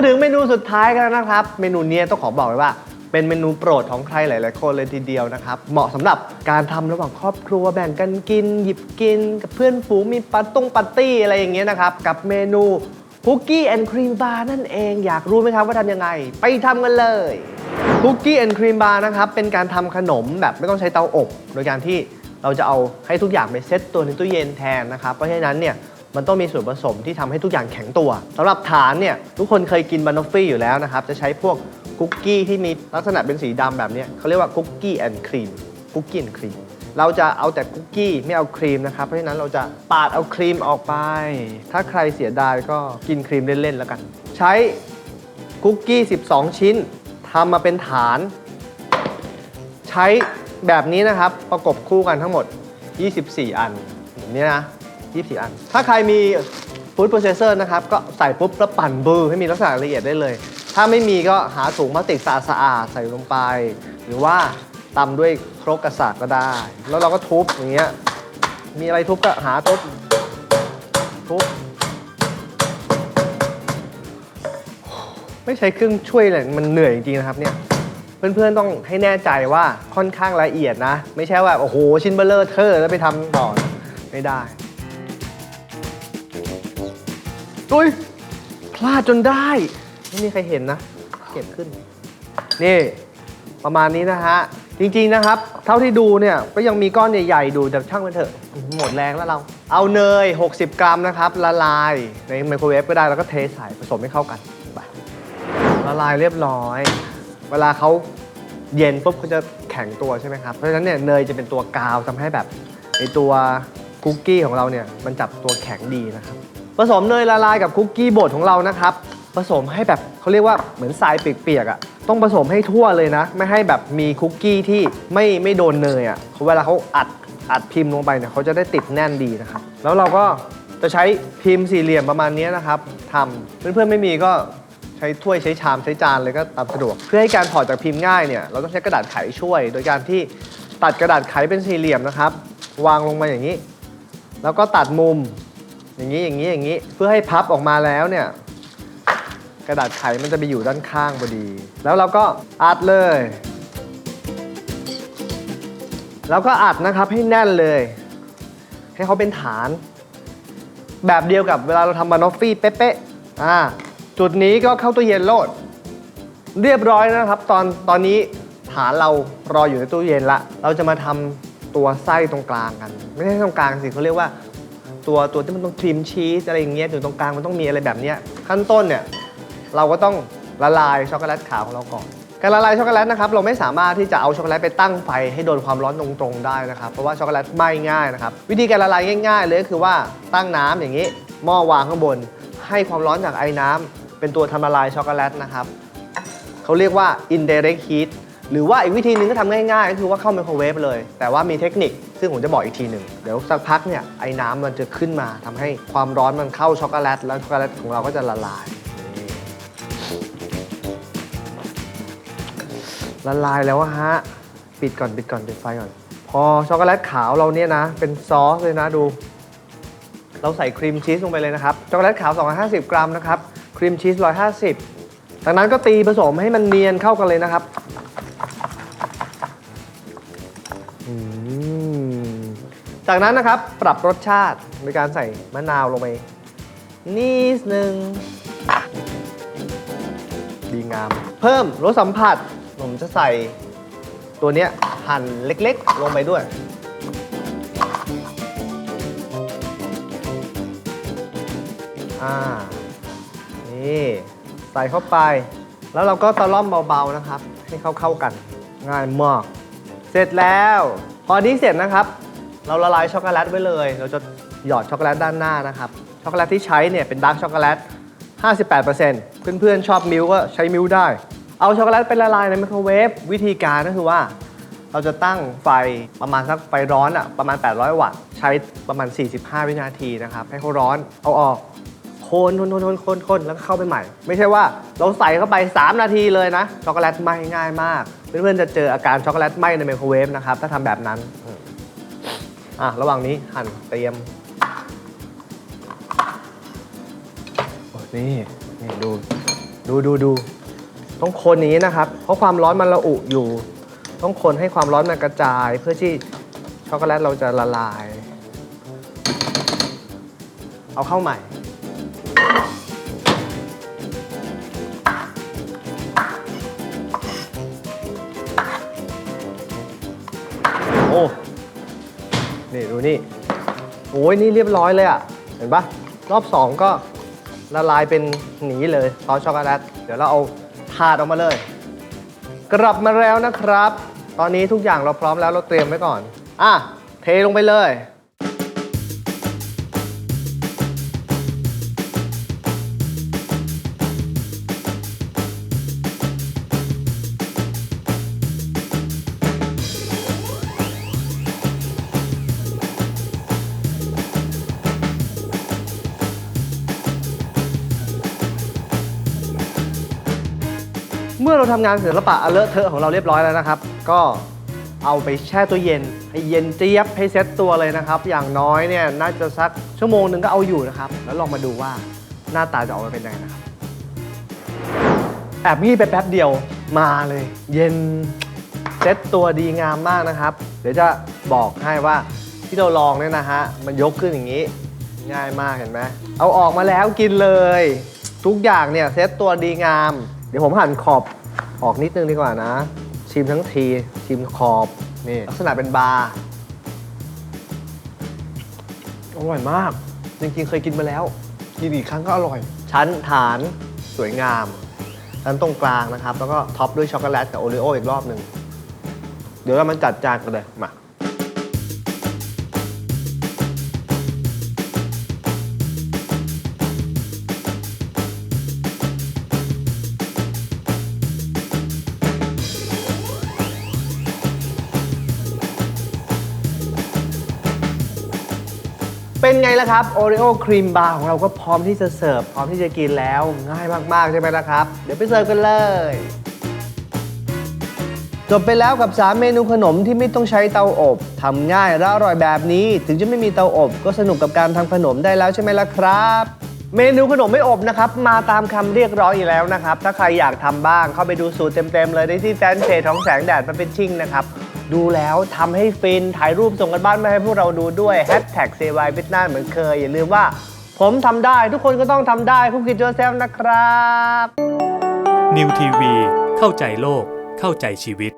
มาถึงเมนูสุดท้ายกันแล้วนะครับ เมนูนี้ต้องขอบอกเลยว่า เป็นเมนูโปรดของใครหลาย ๆ คนเลยทีเดียวนะครับ เหมาะสำหรับการทำระหว่างครอบครัวแบ่งกันกิน หยิบกิน กับเพื่อนฝูงมีปาร์ต้งปาร์ตี้อะไรอย่างเงี้ยนะครับ กับเมนูคุกกี้แอนด์ครีมบาร์นั่นเองอยากรู้ไหมครับว่าทำยังไง ไปทำกันเลยคุกกี้แอนด์ครีมบาร์นะครับเป็นการทำขนมแบบไม่ต้องใช้เตาอบ โดยการที่เราจะเอาให้ทุกอย่างไปเซตตัวในตู้เย็นแทนนะครับ เพราะฉะนั้นเนี่ย มันต้องมีส่วนผสมที่ทำให้ทุกอย่างแข็งตัวสำหรับฐานเนี่ยทุกคนเคยกินบานอฟฟี่อยู่แล้วนะครับ จะใช้พวกคุกกี้ที่มีลักษณะเป็นสีดำแบบนี้เขาเรียกว่าคุกกี้แอนด์ครีมคุกกี้แอนด์ครีมเราจะเอาแต่คุกกี้ไม่เอาครีมนะครับ เพราะฉะนั้นเราจะปาดเอาครีมออกไป ถ้าใครเสียดายก็กินครีมเล่นๆแล้วกัน ใช้คุกกี้ 12 ชิ้นทำมาเป็นฐาน ใช้แบบนี้นะครับประกบคู่กันทั้งหมด 24 อันอย่างนี้นะ 24 อัน ถ้าใครมีฟู้ดโปรเซสเซอร์นะครับ ก็ใส่ปุ๊บแล้วปั่นบือให้มีลักษณะละเอียดได้เลย ถ้าไม่มีก็หาถุงพลาสติกสะอาดใส่ลงไป หรือว่าตำด้วยครกกระสากก็ได้ แล้วเราก็ทุบอย่างเงี้ย มีอะไรทุบก็หาทุบทุบไม่ใช้เครื่องช่วยเลยมันเหนื่อยจริงๆนะครับเนี่ยเพื่อนๆต้องให้แน่ใจว่าค่อนข้างละเอียดนะ ไม่ใช่ว่า โอ้โห ชิ้นเบลเลอร์เทอร์แล้วไปทำต่อไม่ได้ อุ้ยพลาดจนได้ ไม่มีใครเห็นนะ เก็บขึ้น นี่ ประมาณนี้นะฮะ จริงๆนะครับ เท่าที่ดูเนี่ย ก็ยังมีก้อนใหญ่ๆ ดูแต่ช่างมันเถอะ หมดแรงแล้วเรา เอาเนย 60 กรัมนะครับ ละลายในไมโครเวฟก็ได้ แล้วก็เทใส่ผสมให้เข้ากันไปละลายเรียบร้อย เวลาเขาเย็นปุ๊บเขาจะแข็งตัวใช่ไหมครับ เพราะฉะนั้นเนี่ยเนยจะเป็นตัวกาวทำให้แบบไอตัวคุกกี้ของเราเนี่ยมันจับตัวแข็งดีนะครับ ผสมเนยละลายกับคุกกี้บดของเรานะครับ ผสมให้แบบเขาเรียกว่าเหมือนทรายเปียกๆอะ ต้องผสมให้ทั่วเลยนะ ไม่ให้แบบมีคุกกี้ที่ไม่ไม่โดนเนยอะเขาเวลาเขาอัดอัดพิมพ์ลงไปเนี่ยเขาจะได้ติดแน่นดีนะครับ แล้วเราก็จะใช้พิมพ์สี่เหลี่ยมประมาณนี้นะครับทำเพื่อนๆไม่มีก็ใช้ถ้วยใช้ชามใช้จานเลยก็ตามสะดวก เพื่อให้การถอดจากพิมพ์ง่ายเนี่ยเราต้องใช้กระดาษไขช่วย โดยการที่ตัดกระดาษไขเป็นสี่เหลี่ยมนะครับ วางลงมาอย่างนี้ แล้วก็ตัดมุม อย่างนี้อย่างนี้อย่างนี้ เพื่อให้พับออกมาแล้วเนี่ย กระดาษไขมันจะไปอยู่ด้านข้างพอดี แล้วเราก็อัดเลย แล้วก็อัดนะครับให้แน่นเลย ให้เขาเป็นฐาน แบบเดียวกับเวลาเราทำบานอฟฟี่เป๊ะๆอ่าจุดนี้ก็เข้าตู้เย็นโลด เรียบร้อยนะครับ ตอนตอนนี้ฐานเรารออยู่ในตู้เย็นละ เราจะมาทำตัวไส้ตรงกลางกัน ไม่ใช่ตรงกลางสิเขาเรียกว่า ตัวตัวที่มันต้องครีมชีสอะไรอย่างเงี้ยอยู่ตรงกลางมันต้องมีอะไรแบบเนี้ยขั้นต้นเนี่ยเราก็ต้องละลายช็อกโกแลตขาวของเราก่อน การละลายช็อกโกแลตนะครับเราไม่สามารถที่จะเอาช็อกโกแลตไปตั้งไฟให้โดนความร้อนตรงๆได้นะครับเพราะว่าช็อกโกแลตไหม้ง่ายนะครับวิธีการละลายง่าย ๆ เลยก็คือว่าตั้งน้ำอย่างนี้หม้อวางข้างบน ให้ความร้อนจากไอ้น้ำเป็นตัวทำละลายช็อกโกแลตนะครับเขาเรียกว่า indirect heat หรือว่าอีกวิธีหนึงก็ทำง่ายๆ ก็คือว่าเข้าไมโครเวฟเลย แต่ว่ามีเทคนิคซึ่งผมจะบอกอีกทีหนึ่งเดี๋ยวสักพักเนี่ยไอ้น้ำมันจะขึ้นมาทำให้ความร้อนมันเข้าช็อกโกแลตแล้วช็อกโกแลตของเราก็จะละลายละลายแล้วอะฮะ ปิดก่อนปิดก่อนปิดไฟก่อน พอช็อกโกแลตขาวเราเนี่ยนะ เป็นซอสเลยนะดู เราใส่ครีมชีสลงไปเลยนะครับ ช็อกโกแลตขาว 250 กรัมนะครับ ครีมชีส 150จากนั้นก็ตีผสมให้มันเนียนเข้ากันเลยนะครับ อืมจากนั้นนะครับปรับรสชาติโดยการใส่มะนาวลงไปนิดนึงดีงาม เพิ่มรสสัมผัสผมจะใส่ตัวเนี้ยหั่นเล็กๆ ลงไปด้วย อ่า นี่ ใส่เข้าไป แล้วเราก็ตะล่อมเบาๆนะครับ ให้เข้าเข้าๆกัน ง่ายมาก เสร็จแล้ว พอนี้เสร็จนะครับ เราละลายช็อกโกแลตไว้เลย เราจะหยอดช็อกโกแลตด้านหน้านะครับ ช็อกโกแลตที่ใช้เนี่ยเป็นดาร์กช็อกโกแลต 58%เพื่อนๆชอบมิลก็ใช้มิลได้ เอาช็อกโกแลตไปละลายในไมโครเวฟ วิธีการก็คือว่า เราจะตั้งไฟประมาณสักไฟร้อนอะประมาณ 800 วัตต์ ใช้ประมาณ 45 วินาทีนะครับ ให้เขาร้อน เอาออก คนคนคนคนคนคนแล้วก็เข้าไปใหม่ ไม่ใช่ว่าเราใส่เข้าไป 3 นาทีเลยนะ ช็อกโกแลตไหม้ง่ายมาก เพื่อนๆจะเจออาการช็อกโกแลตไหม้ในไมโครเวฟนะครับ ถ้าทำแบบนั้นอะระหว่างนี้หั่นเตรียมนี่นี่ดูดูดูดูต้องคนนี้นะครับ เพราะความร้อนมันระอุอยู่ ต้องคนให้ความร้อนมันกระจายเพื่อที่ช็อกโกแลตเราจะละลาย เอาเข้าใหม่ โอ้นี่ดูนี่โอ้ยนี่เรียบร้อยเลยอะ่ะ เห็นปะรอบสองก็ละลายเป็นหนีเลยซอสช็อกโกแลตเดี๋ยวเราเอาถาดออกมาเลย กลับมาแล้วนะครับ ตอนนี้ทุกอย่างเราพร้อมแล้วเราเตรียมไว้ก่อน อะ เทลงไปเลย มื่อเราทำงานศิลปะเลอะเทอะของเราเรียบร้อยแล้วนะครับ ก็เอาไปแช่ตู้เย็น ให้เย็นเจี๊ยบให้เซ็ตตัวเลยนะครับ อย่างน้อยเนี่ยน่าจะสักชั่วโมงหนึ่งก็เอาอยู่นะครับ แล้วลองมาดูว่าหน้าตาจะออกมาเป็นยังไงนะครับแอบงีบไปแป๊บเดียวมาเลย เย็นเซ็ตตัวดีงามมากนะครับ เดี๋ยวจะบอกให้ว่าที่เราลองเนี่ยนะฮะมันยกขึ้นอย่างนี้ ง่ายมากเห็นไหมเอาออกมาแล้วกินเลย ทุกอย่างเนี่ยเซ็ตตัวดีงาม เดี๋ยวผมหั่นขอบ ออกนิดนึงดีกว่านะ ชิมทั้งที ชิมขอบนี่ลักษณะเป็นบาร์อร่อยมาก จริงๆเคยกินมาแล้ว กินอีกครั้งก็อร่อย ชั้นฐานสวยงามชั้นตรงกลางนะครับ แล้วก็ท็อปด้วยช็อกโกแลตกับโอรีโออีกรอบหนึ่งเดี๋ยวเรามาจัดจานกันเลยมา เป็นไงล่ะครับโอ e โอครีมบาร์ของเราก็พร้อมที่จะเสิร์ฟพร้อมที่จะกินแล้วง่ายมาก ๆ ใช่ไหมล่ะครับ เดี๋ยวไปเสิร์ฟกันเลย จบไปแล้วกับ 3 เมนูขนมที่ไม่ต้องใช้เตาอบทำง่ายและอร่อยแบบนี้ ถึงจะไม่มีเตาอบก็สนุกกับการทำขนมได้แล้วใช่ไหมล่ะครับเมนูขนมไม่อบนะครับ มาตามคำเรียกร้องอีกแล้วนะครับ ถ้าใครอยากทำบ้างเข้าไปดูสูตรเต็มๆเลยได้ที่แฟนเพจของแสงแดดมันเป็นชิ่งนะครับ ดูแล้วทำให้ฟินถ่ายรูปส่งกันบ้านมาให้พวกเราดูด้วยแฮชแท็กเซวายพิทนาเหมือนเคย อย่าลืมว่า ผมทำได้ทุกคนก็ต้องทำได้ผู้คิดเจอแซมนะครับ นิวทีวีเข้าใจโลกเข้าใจชีวิต